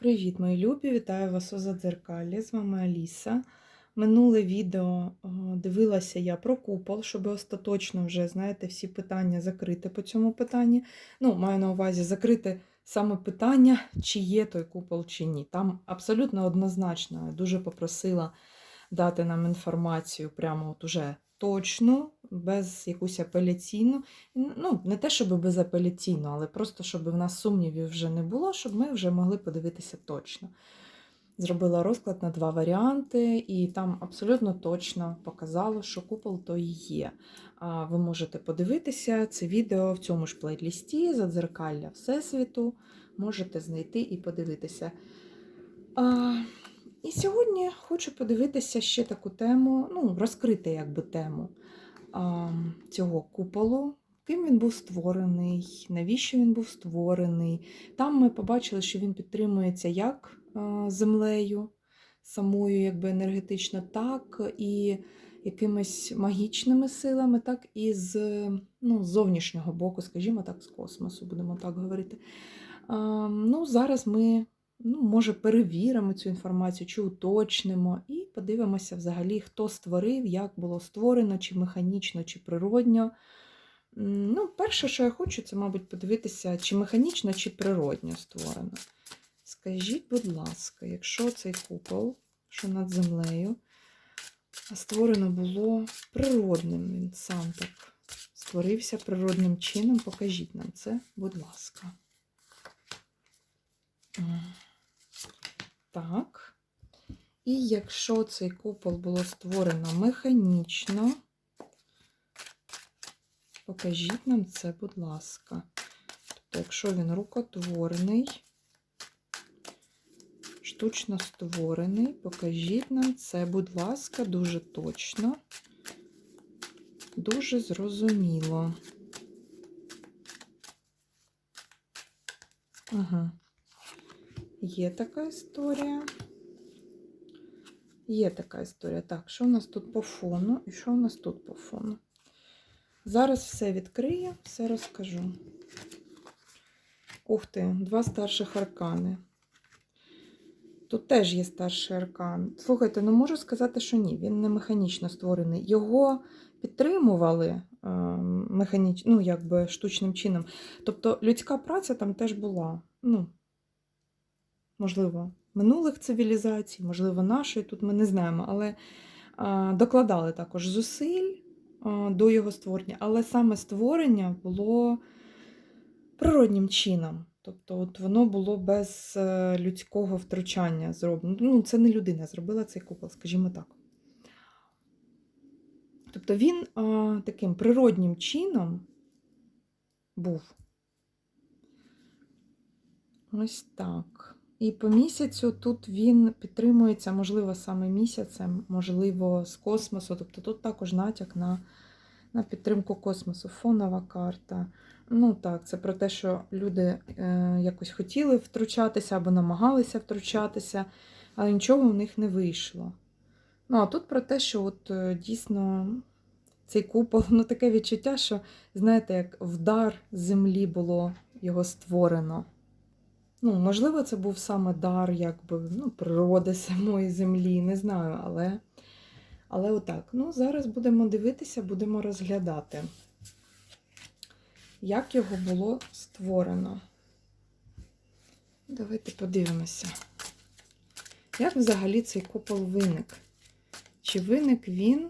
Привіт, мої любі! Вітаю вас у Задзеркалі. З вами Аліса. Минуле відео дивилася я про купол, щоб остаточно вже, знаєте, всі питання закрити по цьому питанні. Ну, маю на увазі закрити саме питання, чи є той купол, чи ні. Там абсолютно однозначно я дуже попросила дати нам інформацію прямо от уже точну, без якусь апеляційну. Ну, не те, щоб безапеляційно, але просто, щоб в нас сумнівів вже не було, щоб ми вже могли подивитися точно. Зробила розклад на два варіанти, і там абсолютно точно показало, що купол то і є. Ви можете подивитися це відео в цьому ж плейлісті Задзеркалля Всесвіту. Можете знайти і подивитися. І сьогодні хочу подивитися ще таку тему, ну, розкрити якби тему а, цього куполу. Ким він був створений, навіщо він був створений. Там ми побачили, що він підтримується як землею, самою якби енергетично, так і якимись магічними силами, так і з ну, зовнішнього боку, скажімо так, з космосу, будемо так говорити. А, ну, Зараз ми ну, може, перевіримо цю інформацію, чи уточнимо, і подивимося взагалі, хто створив, як було створено, чи механічно, чи природньо. Ну, Перше, що я хочу, це, мабуть, подивитися, чи механічно, чи природньо створено. Скажіть, будь ласка, якщо цей купол, що над землею, створено було природним, він сам так створився природним чином, покажіть нам це, будь ласка. Так. І якщо цей купол було створено механічно, покажіть нам це, будь ласка. Тобто, якщо він рукотворений, штучно створений, покажіть нам це, будь ласка, дуже точно, дуже зрозуміло. Ага. Є така історія. Є така історія. Так, що у нас тут по фону і що у нас тут по фону? Зараз все відкрию, все розкажу. Ух ти, два старших аркани. Тут теж є старший аркан. Слухайте, ну можу сказати, що ні, він не механічно створений. Його підтримували е, механіч... ну, якби штучним чином. Тобто людська праця там теж була. Ну, можливо, минулих цивілізацій, можливо, нашої, тут ми не знаємо, але докладали також зусиль до його створення, але саме створення було природнім чином. Тобто от воно було без е, людського втручання зроблено. Ну, це не людина зробила цей купол, скажімо так. Тобто він а, таким природнім чином був. Ось так. І по місяцю тут він підтримується, можливо, саме місяцем, можливо, з космосу. Тобто тут також натяк на на підтримку космосу, фонова карта. Ну так, це про те, що люди е, якось хотіли втручатися або намагалися втручатися, але нічого у них не вийшло. Ну, а тут про те, що от е, дійсно цей купол, ну таке відчуття, що, знаєте, як вдар землі було його створено. Ну, можливо, це був саме дар якби, ну, природи самої землі, не знаю, але але отак. Ну, зараз будемо дивитися, будемо розглядати, як його було створено. Давайте подивимося, як взагалі цей купол виник? Чи виник він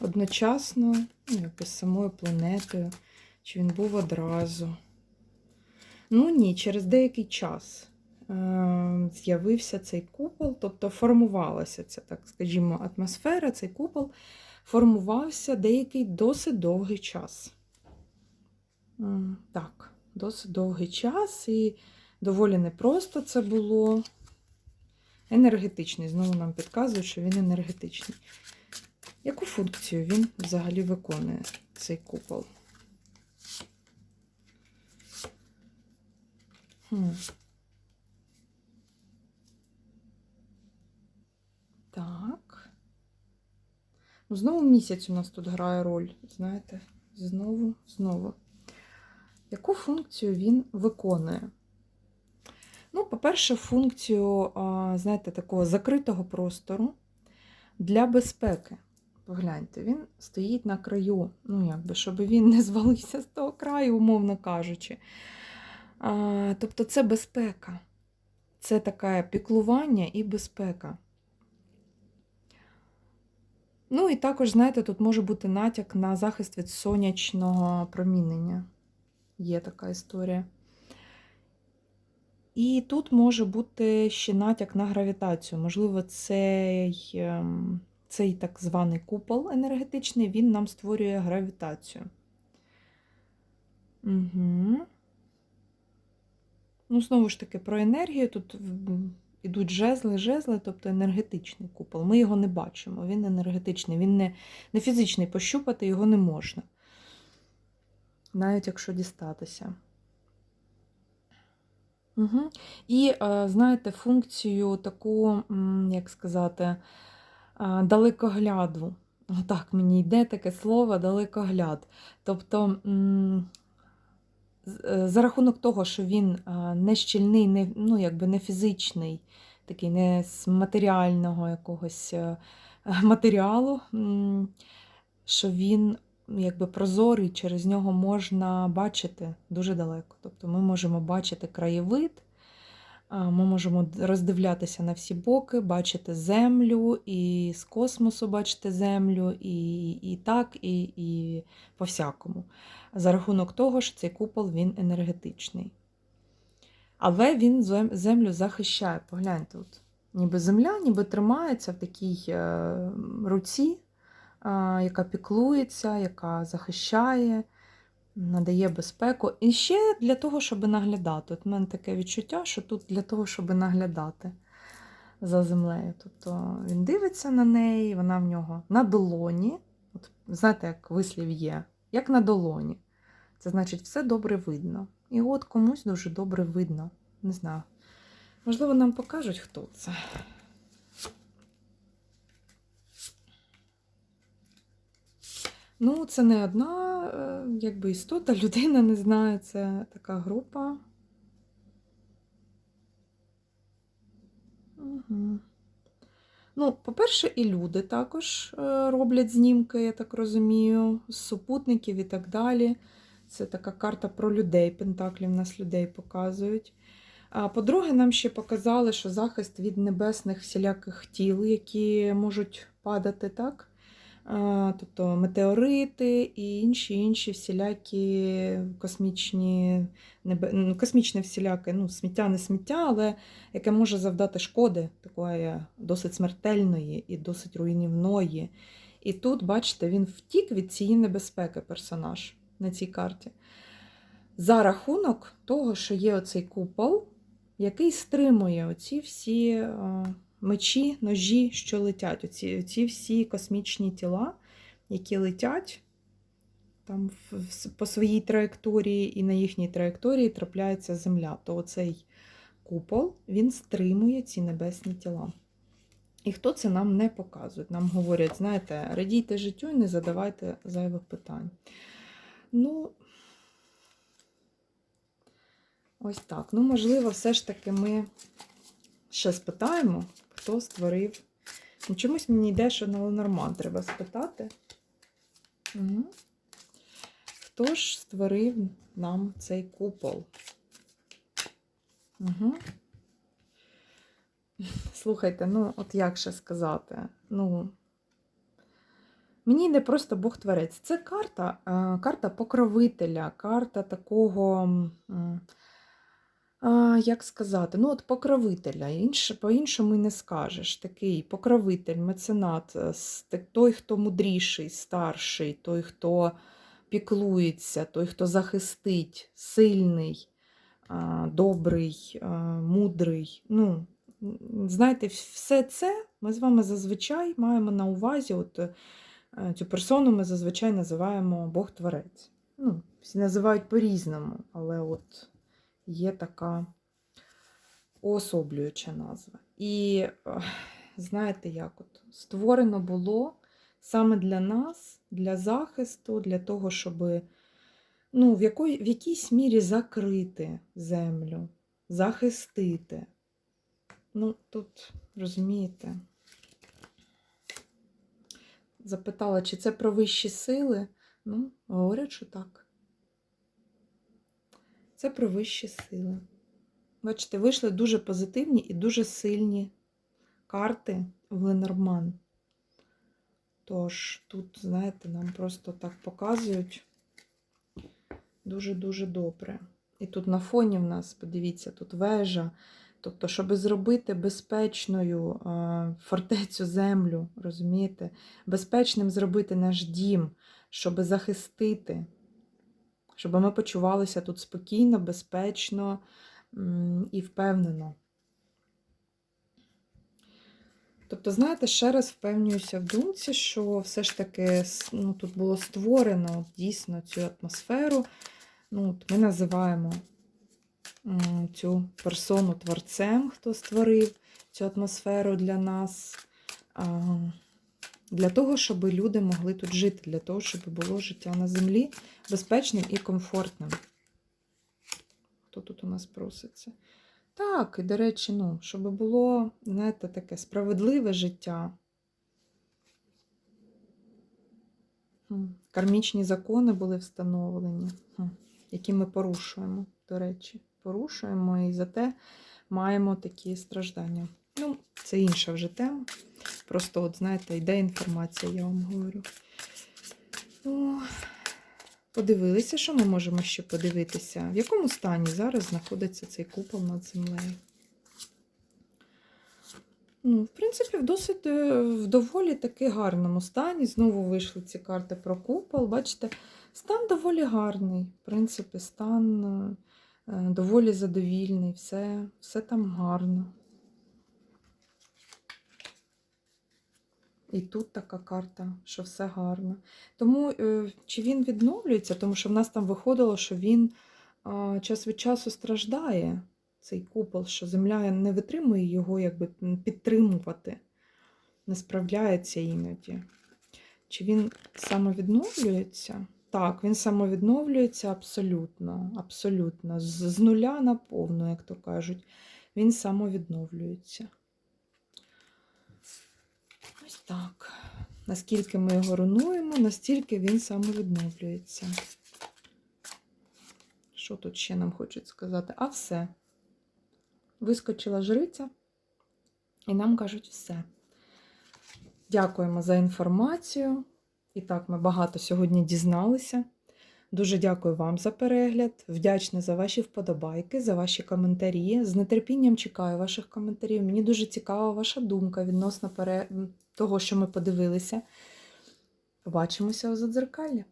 одночасно, ну, якось самою планетою, чи він був одразу? Ну ні, через деякий час е, з'явився цей купол, тобто формувалася ця, так скажімо, атмосфера, цей купол формувався деякий досить довгий час. Так, досить довгий час, і доволі непросто це було. Енергетичний, знову нам підказують, що він енергетичний. Яку функцію він взагалі виконує, цей купол? Так. Ну, Знову місяць у нас тут грає роль, знаєте, знову, знову. Яку функцію він виконує? Ну, по-перше, функцію, знаєте, такого закритого простору для безпеки. Погляньте, він стоїть на краю, ну, якби, щоб він не звалився з того краю, умовно кажучи. А, тобто це безпека. Це таке піклування і безпека. Ну, і також, знаєте, тут може бути натяк на захист від сонячного промінення. Є така історія. І тут може бути ще натяк на гравітацію. Можливо, цей, ем, цей так званий купол енергетичний, він нам створює гравітацію. Угу. Ну, знову ж таки, про енергію тут ідуть жезли, жезли, тобто енергетичний купол. Ми його не бачимо, він енергетичний, він не, не фізичний, пощупати його не можна. Навіть якщо дістатися. Угу. І, е, знаєте, функцію таку, як сказати, е, далекогляду. Отак мені йде таке слово далекогляд. Тобто, за рахунок того, що він е, не щільний, не, ну, якби не фізичний, такий не з матеріального якогось е, матеріалу, що він якби прозорий, через нього можна бачити дуже далеко. Тобто ми можемо бачити краєвид, ми можемо роздивлятися на всі боки, бачити землю, і з космосу бачити землю, і, і так, і, і по-всякому. За рахунок того, що цей купол він енергетичний. Але він землю захищає. Погляньте, от. ніби земля, ніби тримається в такій е, руці, яка піклується, яка захищає, надає безпеку. І ще для того, щоб наглядати. От в мене таке відчуття, що тут для того, щоб наглядати за землею. Тобто він дивиться на неї, вона в нього на долоні. От, знаєте, як вислів є, як на долоні. Це значить, все добре видно. І от комусь дуже добре видно. Не знаю. Можливо, нам покажуть, хто це. Ну, це не одна якби істота, людина не знаю, це така група. Угу. Ну, по-перше, і люди також е, роблять знімки, я так розумію, супутників і так далі. Це така карта про людей, пентаклі в нас людей показують. А по-друге, нам ще показали, що захист від небесних всіляких тіл, які можуть падати, так? Тобто метеорити і інші інші всілякі космічні, космічне всіляке, ну, сміття не сміття, але яке може завдати шкоди, такої досить смертельної і досить руйнівної. І тут, бачите, він втік від цієї небезпеки персонаж на цій карті. За рахунок того, що є оцей купол, який стримує оці всі е, мечі, ножі, що летять, оці, оці всі космічні тіла, які летять там по своїй траєкторії, і на їхній траєкторії трапляється земля. То оцей купол він стримує ці небесні тіла. І хто це нам не показує? Нам говорять, знаєте, радійте життю і не задавайте зайвих питань. Ну, ось так. Ну, можливо, все ж таки ми ще спитаємо, хто створив. Ну, чомусь мені йде, що на Ленорман треба спитати. Угу. Хто ж створив нам цей купол? Угу. Слухайте, ну, от як ще сказати? Ну, мені йде просто Бог творець. Це карта, е, карта покровителя, карта такого. Як сказати, ну от покровителя, інше, по-іншому і не скажеш. Такий покровитель, меценат, е, той, хто мудріший, старший, той, хто піклується, той, хто захистить, сильний, добрий, мудрий. Ну, знаєте, все це ми з вами зазвичай маємо на увазі. От, е, цю персону ми зазвичай називаємо Бог-творець. Ну, всі називають по-різному, але от є така уособлююча назва. І знаєте, як от створено було саме для нас, для захисту, для того, щоб ну, в, якої, в якійсь мірі закрити землю. захистити. Ну, тут, розумієте, запитала, чи це про вищі сили. Ну, говорять, що так. Це про вищі сили. Бачите, вийшли дуже позитивні і дуже сильні карти в Ленорман. Тож, тут, знаєте, нам просто так показують дуже-дуже добре. І тут на фоні в нас, подивіться, тут вежа. Тобто, щоб зробити безпечною е, фортецю землю, розумієте? Безпечним зробити наш дім, щоб захистити, щоб ми почувалися тут спокійно, безпечно і впевнено. Тобто, знаєте, ще раз впевнююся в думці, що все ж таки ну, тут було створено дійсно цю атмосферу. Ну, ми називаємо цю персону творцем, хто створив цю атмосферу для нас, для того, щоб люди могли тут жити, для того, щоб було життя на землі безпечним і комфортним. Хто тут у нас проситься? Так, і, до речі, ну, щоб було, знаєте, таке справедливе життя. Кармічні закони були встановлені, які ми порушуємо, до речі, порушуємо і зате маємо такі страждання. Ну, це інша вже тема. Просто, от, знаєте, йде інформація, я вам говорю. О, подивилися, що ми можемо ще подивитися, в якому стані зараз знаходиться цей купол над землею. Ну, в принципі, в досить е, в доволі таки гарному стані. Знову вийшли ці карти про купол. Бачите, стан доволі гарний. В принципі, стан е, доволі задовільний, все, все там гарно. І тут така карта, що все гарно. Тому е, чи він відновлюється, тому що в нас там виходило, що він час від часу страждає, цей купол, що земля не витримує його якби підтримувати, не справляється іноді. Чи він самовідновлюється? Так, він самовідновлюється абсолютно, абсолютно. З, нуля на повну, як то кажуть. Він самовідновлюється. Так. Наскільки ми його руйнуємо, настільки він самовідновлюється. Що тут ще нам хочуть сказати? А все. Вискочила жриця, і нам кажуть все. Дякуємо за інформацію. І так, ми багато сьогодні дізналися. Дуже дякую вам за перегляд. Вдячна за ваші вподобайки, за ваші коментарі. З нетерпінням чекаю ваших коментарів. Мені дуже цікава ваша думка відносно пере... того, що ми подивилися. Побачимося у задзеркалі.